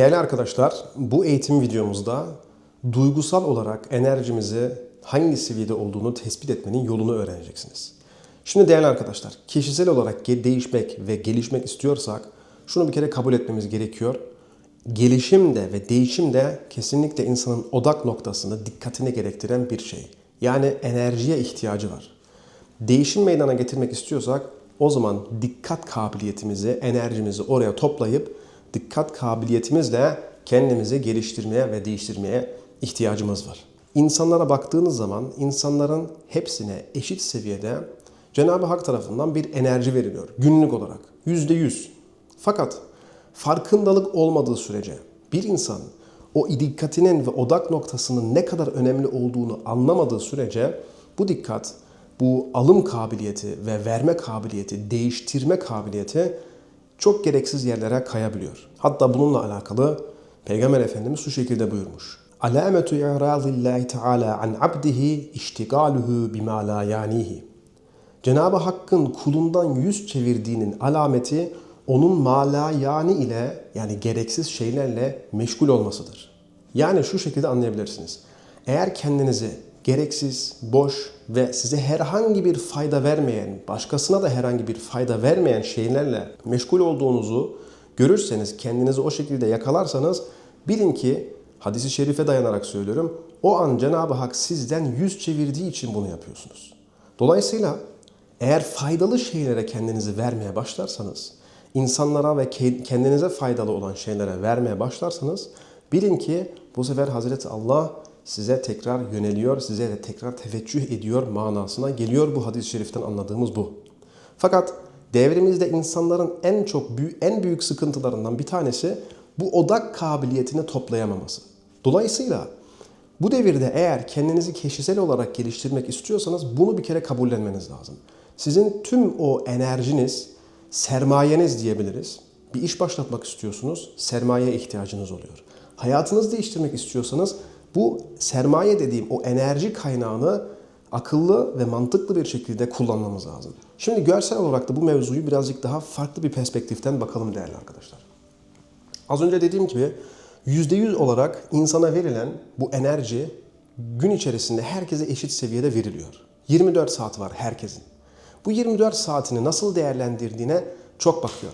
Değerli arkadaşlar, bu eğitim videomuzda duygusal olarak enerjimizi hangi seviyede olduğunu tespit etmenin yolunu öğreneceksiniz. Şimdi değerli arkadaşlar, kişisel olarak değişmek ve gelişmek istiyorsak şunu bir kere kabul etmemiz gerekiyor. Gelişim de ve değişim de kesinlikle insanın odak noktasını, dikkatini gerektiren bir şey. Yani enerjiye ihtiyacı var. Değişim meydana getirmek istiyorsak o zaman dikkat kabiliyetimizi, enerjimizi oraya toplayıp dikkat kabiliyetimizle kendimizi geliştirmeye ve değiştirmeye ihtiyacımız var. İnsanlara baktığınız zaman insanların hepsine eşit seviyede Cenab-ı Hak tarafından bir enerji veriliyor günlük olarak. Yüzde yüz. Fakat farkındalık olmadığı sürece bir insan o dikkatinin ve odak noktasının ne kadar önemli olduğunu anlamadığı sürece bu dikkat, bu alım kabiliyeti ve verme kabiliyeti, değiştirme kabiliyeti çok gereksiz yerlere kayabiliyor. Hatta bununla alakalı Peygamber Efendimiz şu şekilde buyurmuş. Alametu i'radillahi Teala an abdihi iştigaluhu bima la yanihi. Cenab-ı Hakk'ın kulundan yüz çevirdiğinin alameti onun mala yani ile yani gereksiz şeylerle meşgul olmasıdır. Yani şu şekilde anlayabilirsiniz. Eğer kendinizi gereksiz, boş ve size herhangi bir fayda vermeyen, başkasına da herhangi bir fayda vermeyen şeylerle meşgul olduğunuzu görürseniz, kendinizi o şekilde yakalarsanız bilin ki hadisi şerife dayanarak söylüyorum. O an Cenab-ı Hak sizden yüz çevirdiği için bunu yapıyorsunuz. Dolayısıyla eğer faydalı şeylere kendinizi vermeye başlarsanız, insanlara ve ke- kendinize faydalı olan şeylere vermeye başlarsanız bilin ki bu sefer Hazreti Allah size tekrar yöneliyor, size de tekrar teveccüh ediyor manasına geliyor bu hadis-i şeriften anladığımız bu. Fakat devrimizde insanların en çok büyük, en büyük sıkıntılarından bir tanesi bu odak kabiliyetini toplayamaması. Dolayısıyla bu devirde eğer kendinizi kişisel olarak geliştirmek istiyorsanız bunu bir kere kabullenmeniz lazım. Sizin tüm o enerjiniz, sermayeniz diyebiliriz. Bir iş başlatmak istiyorsunuz, sermaye ihtiyacınız oluyor. Hayatınızı değiştirmek istiyorsanız bu sermaye dediğim o enerji kaynağını akıllı ve mantıklı bir şekilde kullanmamız lazım. Şimdi görsel olarak da bu mevzuyu birazcık daha farklı bir perspektiften bakalım değerli arkadaşlar. Az önce dediğim gibi %100 olarak insana verilen bu enerji gün içerisinde herkese eşit seviyede veriliyor. 24 saat var herkesin. Bu 24 saatini nasıl değerlendirdiğine çok bakıyor.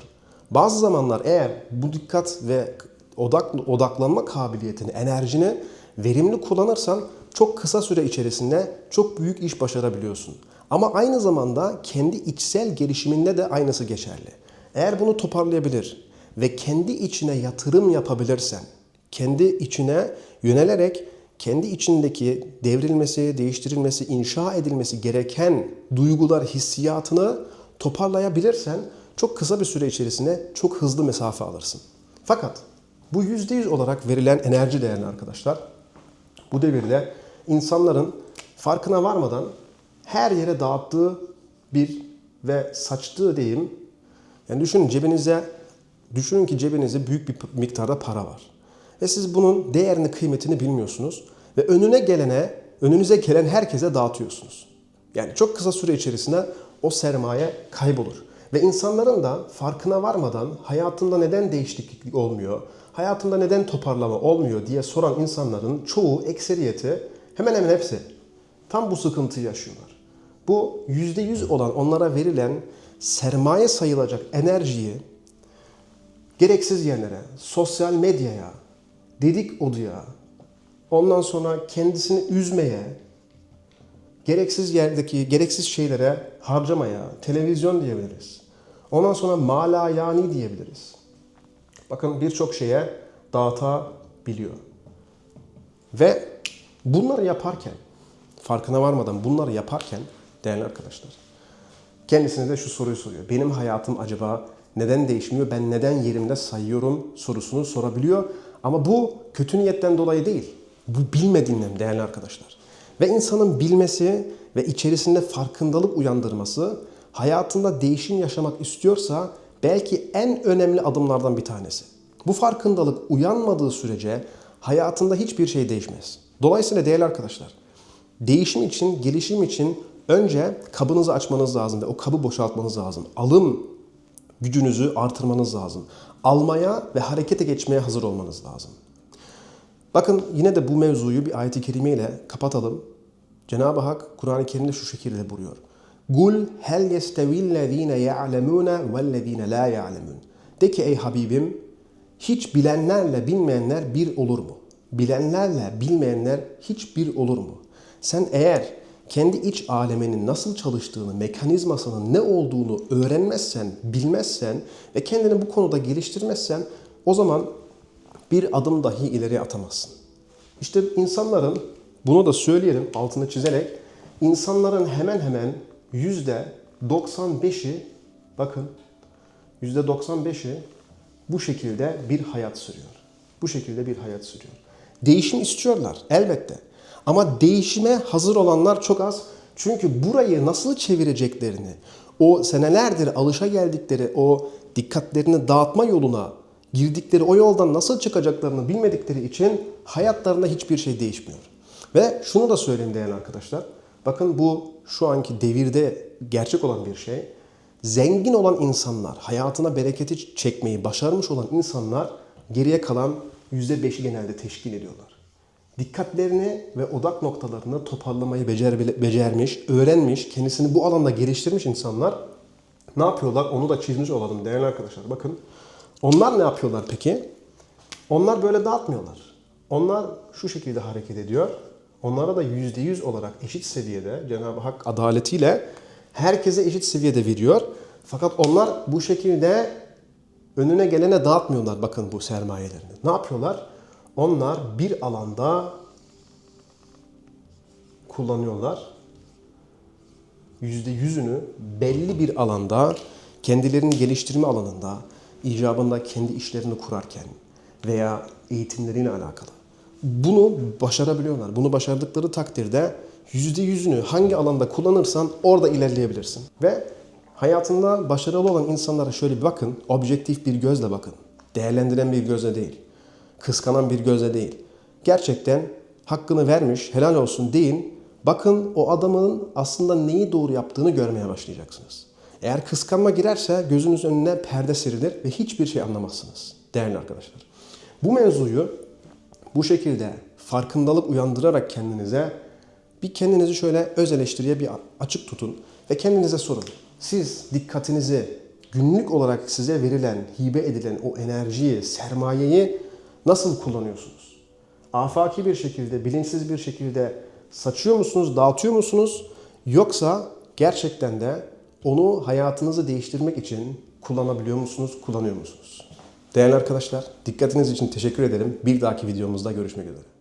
Bazı zamanlar eğer bu dikkat ve odak odaklanma kabiliyetini, enerjini verimli kullanırsan çok kısa süre içerisinde çok büyük iş başarabiliyorsun. Ama aynı zamanda kendi içsel gelişiminde de aynısı geçerli. Eğer bunu toparlayabilir ve kendi içine yatırım yapabilirsen, kendi içine yönelerek kendi içindeki devrilmesi, değiştirilmesi, inşa edilmesi gereken duygular, hissiyatını toparlayabilirsen çok kısa bir süre içerisinde çok hızlı mesafe alırsın. Fakat bu %100 olarak verilen enerji değerli arkadaşlar bu devirde insanların farkına varmadan her yere dağıttığı bir ve saçtığı diyeyim. Yani düşünün cebinize düşünün ki cebinizde büyük bir miktarda para var. Ve siz bunun değerini, kıymetini bilmiyorsunuz ve önüne gelene, önünüze gelen herkese dağıtıyorsunuz. Yani çok kısa süre içerisinde o sermaye kaybolur. Ve insanların da farkına varmadan hayatında neden değişiklik olmuyor, hayatında neden toparlama olmuyor diye soran insanların çoğu, ekseriyeti, hemen hemen hepsi tam bu sıkıntıyı yaşıyorlar. Bu %100 olan onlara verilen sermaye sayılacak enerjiyi gereksiz yerlere, sosyal medyaya, dedikoduya, ondan sonra kendisini üzmeye, gereksiz yerdeki gereksiz şeylere harcamaya, televizyon diyebiliriz. Ondan sonra mala yani diyebiliriz. Bakın birçok şeye dağıtabiliyor. Ve bunları yaparken, farkına varmadan bunları yaparken değerli arkadaşlar, kendisine de şu soruyu soruyor. Benim hayatım acaba neden değişmiyor? Ben neden yerimde sayıyorum sorusunu sorabiliyor. Ama bu kötü niyetten dolayı değil. Bu bilmediğinden değerli arkadaşlar. Ve insanın bilmesi ve içerisinde farkındalık uyandırması hayatında değişim yaşamak istiyorsa belki en önemli adımlardan bir tanesi. Bu farkındalık uyanmadığı sürece hayatında hiçbir şey değişmez. Dolayısıyla değerli arkadaşlar, değişim için, gelişim için önce kabınızı açmanız lazım ve o kabı boşaltmanız lazım. Alım gücünüzü artırmanız lazım. almaya ve harekete geçmeye hazır olmanız lazım. Bakın yine de bu mevzuyu bir ayet-i kerime ile kapatalım. Cenab-ı Hak Kur'an-ı Kerim'de şu şekilde buyuruyor. Gul hel yestevillezine ya'lemune vellezine la ya'lemun. De ki ey Habibim hiç bilenlerle bilmeyenler bir olur mu? Bilenlerle bilmeyenler hiç bir olur mu? Sen eğer kendi iç alemenin nasıl çalıştığını, mekanizmasının ne olduğunu öğrenmezsen, bilmezsen ve kendini bu konuda geliştirmezsen o zaman bir adım dahi ileri atamazsın. İşte insanların, bunu da söyleyelim altını çizerek, insanların hemen hemen 95'i, bakın yüzde 95'i bu şekilde bir hayat sürüyor. Bu şekilde bir hayat sürüyor. Değişim istiyorlar elbette. Ama değişime hazır olanlar çok az. Çünkü burayı nasıl çevireceklerini, o senelerdir alışa geldikleri o dikkatlerini dağıtma yoluna girdikleri o yoldan nasıl çıkacaklarını bilmedikleri için hayatlarında hiçbir şey değişmiyor. Ve şunu da söyleyeyim değerli arkadaşlar. Bakın bu şu anki devirde gerçek olan bir şey. Zengin olan insanlar, hayatına bereketi çekmeyi başarmış olan insanlar geriye kalan %5'i genelde teşkil ediyorlar. Dikkatlerini ve odak noktalarını toparlamayı becer, becermiş, öğrenmiş, kendisini bu alanda geliştirmiş insanlar ne yapıyorlar? Onu da çizmiş olalım değerli arkadaşlar. Bakın onlar ne yapıyorlar peki? Onlar böyle dağıtmıyorlar. Onlar şu şekilde hareket ediyor. Onlara da %100 olarak eşit seviyede Cenab-ı Hak adaletiyle herkese eşit seviyede veriyor. Fakat onlar bu şekilde önüne gelene dağıtmıyorlar bakın bu sermayelerini. Ne yapıyorlar? Onlar bir alanda kullanıyorlar. Yüzde yüzünü belli bir alanda kendilerini geliştirme alanında icabında kendi işlerini kurarken veya eğitimleriyle alakalı. Bunu başarabiliyorlar. Bunu başardıkları takdirde yüzde yüzünü hangi alanda kullanırsan orada ilerleyebilirsin. Ve hayatında başarılı olan insanlara şöyle bir bakın. Objektif bir gözle bakın. Değerlendiren bir gözle değil. Kıskanan bir gözle değil. Gerçekten hakkını vermiş, helal olsun deyin. Bakın o adamın aslında neyi doğru yaptığını görmeye başlayacaksınız. Eğer kıskanma girerse gözünüz önüne perde serilir ve hiçbir şey anlamazsınız değerli arkadaşlar. Bu mevzuyu bu şekilde farkındalık uyandırarak kendinize bir kendinizi şöyle öz eleştiriye bir açık tutun ve kendinize sorun. Siz dikkatinizi günlük olarak size verilen, hibe edilen o enerjiyi, sermayeyi nasıl kullanıyorsunuz? Afaki bir şekilde, bilinçsiz bir şekilde saçıyor musunuz, dağıtıyor musunuz? Yoksa gerçekten de onu hayatınızı değiştirmek için kullanabiliyor musunuz, kullanıyor musunuz? Değerli arkadaşlar, dikkatiniz için teşekkür ederim. Bir dahaki videomuzda görüşmek üzere.